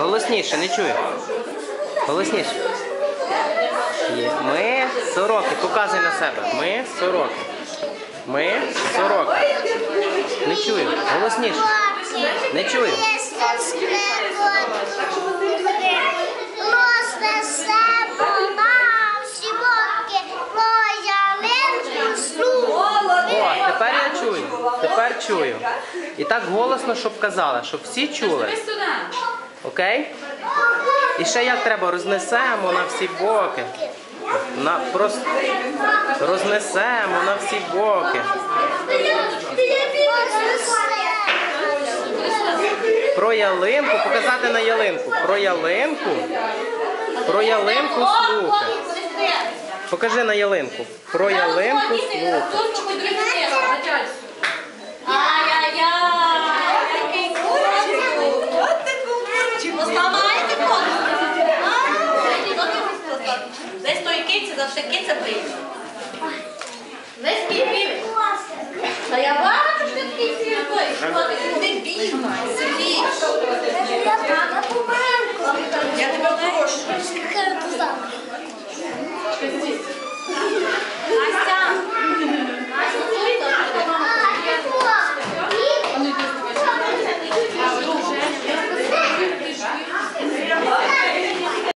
Голосніше, не чую. Голосніше. Є. Ми сороки. Показуй на себе. Ми сороки. Ми сороки. Не чую. Голосніше. Не чую. О, тепер я чую. Тепер чую. І так голосно, щоб казали, щоб всі чули. Окей? І ще як треба рознесемо на всі боки. На, просто рознесемо на всі боки. Про ялинку, показати на ялинку. Про ялинку. Про ялинку слухай. Покажи на ялинку. Про ялинку слухай. Завжди це прийде. Десь киці. Та я бачу, що ти такий світлий. Що ти не бігай, сидіть.